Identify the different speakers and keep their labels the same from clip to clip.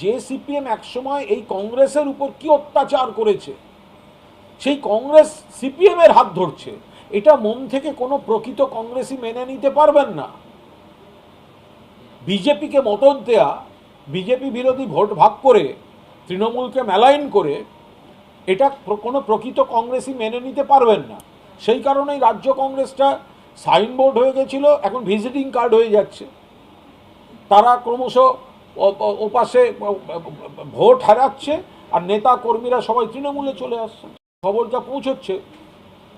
Speaker 1: যে সিপিএম একসময় এই কংগ্রেসের উপর কি অত্যাচার করেছে? সেই কংগ্রেস সিপিএম এর হাত ধরছে। এটা মন থেকে কোনো প্রকৃত কংগ্রেসই মেনে নিতে পারবেন না। বিজেপিকে মতন দেয়া, বিজেপি বিরোধী ভোট ভাগ করে, তৃণমূলকে মেলাইন করে, এটা কোনো প্রকৃত কংগ্রেসই মেনে নিতে পারবেন না। সেই কারণেই রাজ্য কংগ্রেসটা সাইনবোর্ড হয়ে গেছিল, এখন ভিজিটিং কার্ড হয়ে যাচ্ছে। তারা ক্রমশ ওপাশে ভোট হারাচ্ছে, আর নেতা কর্মীরা সবাই তৃণমূলে চলে আসছে। খবর যা পৌঁছচ্ছে,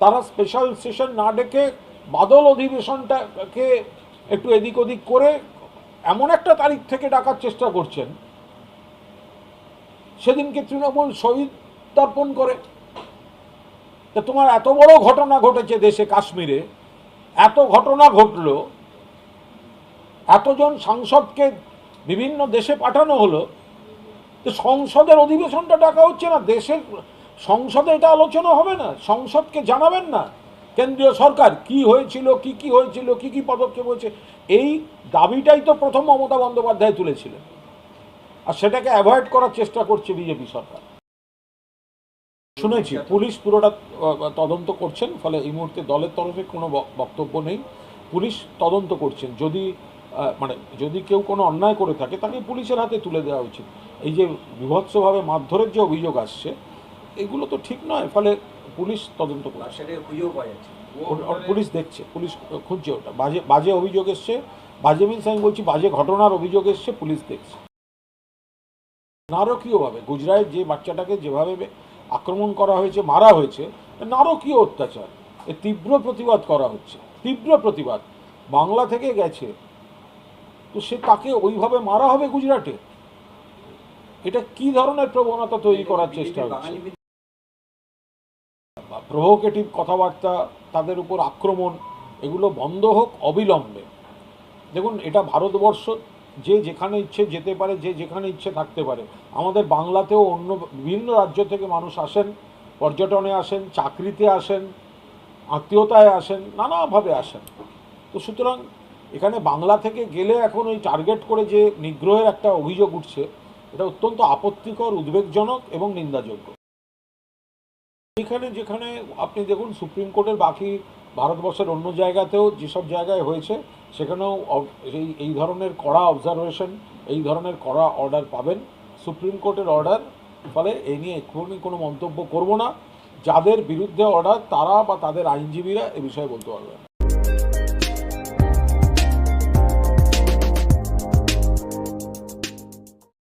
Speaker 1: তারা স্পেশাল সেশন না ডেকে বাদল অধিবেশনটাকে একটু এদিক ওদিক করে এমন একটা তারিখ থেকে ডাকার চেষ্টা করছেন, সেদিনকে তৃণমূল শহীদ তর্পণ করে। তা তোমার এত বড় ঘটনা ঘটেছে দেশে কাশ্মীরে, এত ঘটনা ঘটলো, এতজন সাংসদকে বিভিন্ন দেশে পাঠানো হলো, তো সংসদের অধিবেশনটা ডাকা হচ্ছে না, দেশের সংসদে এটা আলোচনা হবে না, সংসদকে জানাবেন না, কেন্দ্রীয় সরকার কি হয়েছিল, কি কি হয়েছিল, কি কি পদক্ষেপ হয়েছে, এই দাবিটাই তো প্রথম মমতা বন্দ্যোপাধ্যায় তুলেছিলেন। আর সেটাকে অ্যাভয়েড করার চেষ্টা করছে বিজেপি সরকার। শুনেছি, পুলিশ পুরোটা তদন্ত করছেন, ফলে এই মুহূর্তে দলের তরফে কোনো বক্তব্য নেই। পুলিশ তদন্ত করছেন, যদি মানে যদি কেউ কোনো অন্যায় করে থাকে তাকে পুলিশের হাতে তুলে দেওয়া উচিত। এই যে বিভৎসভাবে মারধরের যে অভিযোগ আসছে এগুলো তো ঠিক নয় ফলে পুলিশ তদন্ত করছে। ও- পুলিশ দেখছে পুলিশ খুঁজছে ওটা। বাজে বাজে অভিযোগ এসছে বাজে মিনস আমি বলছি বাজে ঘটনার অভিযোগ এসছে পুলিশ দেখছে। নারকীয়ভাবে গুজরাটের যে বাচ্চাটাকে যেভাবে আক্রমণ করা হয়েছে মারা হয়েছে নারকীয় অত্যাচার এ তীব্র প্রতিবাদ করা হচ্ছে। তীব্র প্রতিবাদ। বাংলা থেকে গেছে তো সে তাকে ওইভাবে মারা হবে গুজরাটে? এটা কি ধরনের প্রবণতা তৈরি করার চেষ্টা হচ্ছে? প্রভোকেটিভ কথাবার্তা তাদের উপর আক্রমণ এগুলো বন্ধ হোক অবিলম্বে। দেখুন এটা ভারতবর্ষ যে যেখানে ইচ্ছে যেতে পারে যে যেখানে ইচ্ছে থাকতে পারে। আমাদের বাংলাতেও অন্য বিভিন্ন রাজ্য থেকে মানুষ আসেন পর্যটনে আসেন চাকরিতে আসেন আত্মীয়তায় আসেন নানাভাবে আসেন। তো সুতরাং এখানে বাংলা থেকে গেলে এখন ওই টার্গেট করে যে নিগ্রহের একটা অভিযোগ উঠছে, এটা অত্যন্ত আপত্তিকর, উদ্বেগজনক এবং নিন্দাযোগ্য। এখানে যেখানে আপনি দেখুন, সুপ্রিম কোর্টের বাকি ভারতবর্ষের অন্য জায়গাতেও যেসব জায়গায় হয়েছে, সেখানেও এই এই ধরনের কড়া অবজারভেশন এই ধরনের কড়া অর্ডার পাবেন। সুপ্রিম কোর্টের অর্ডার ফলে এই নিয়ে এক্ষুনি কোনো মন্তব্য করব না। যাদের বিরুদ্ধে অর্ডার তারা বা তাদের আইনজীবীরা এ বিষয়ে বলতে পারবেন।